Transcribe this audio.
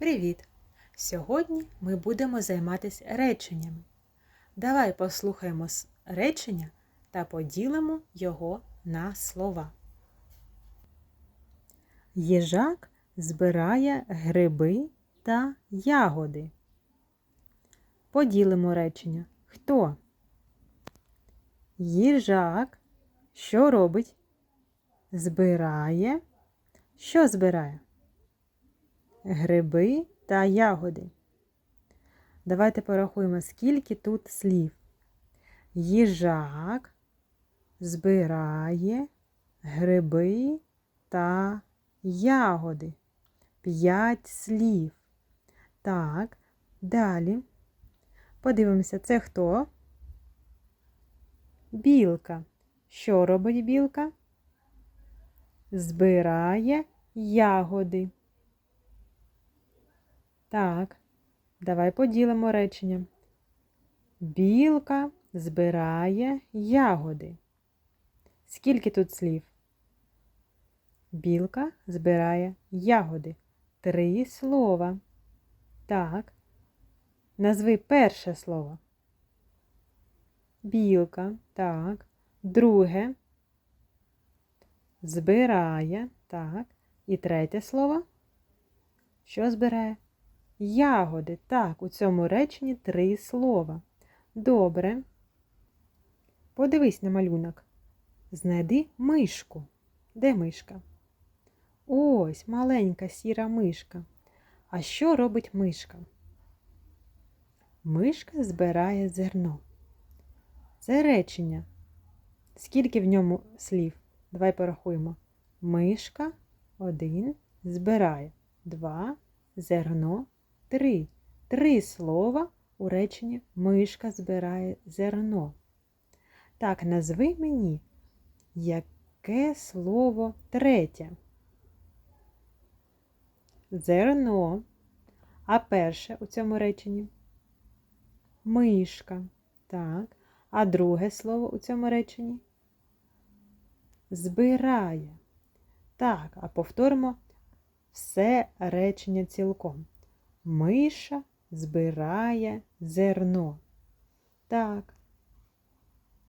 Привіт! Сьогодні ми будемо займатися реченнями. Давай послухаємо речення та поділимо його на слова. Їжак збирає гриби та ягоди. Поділимо речення. Хто? Їжак. Що робить? Збирає. Що збирає? Гриби та ягоди. Давайте порахуємо, скільки тут слів. Їжак збирає гриби та ягоди. П'ять слів. Так, далі. Подивимося, це хто? Білка. Що робить білка? Збирає ягоди. Так, давай поділимо речення. Білка збирає ягоди. Скільки тут слів? Білка збирає ягоди. Три слова. Так. Назви перше слово. Білка. Так. Друге. Збирає. Так. І третє слово. Що збирає? Ягоди. Так, у цьому реченні три слова. Добре. Подивись на малюнок. Знайди мишку. Де мишка? Ось маленька сіра мишка. А що робить мишка? Мишка збирає зерно. Це речення. Скільки в ньому слів? Давай порахуємо. Мишка один збирає. Два зерно три. Три слова у реченні мишка збирає зерно. Так, назви мені, яке слово третє? Зерно. А перше у цьому реченні? Мишка. Так. А друге слово у цьому реченні? Збирає. Так, а повторимо все речення цілком. Миша збирає зерно. Так,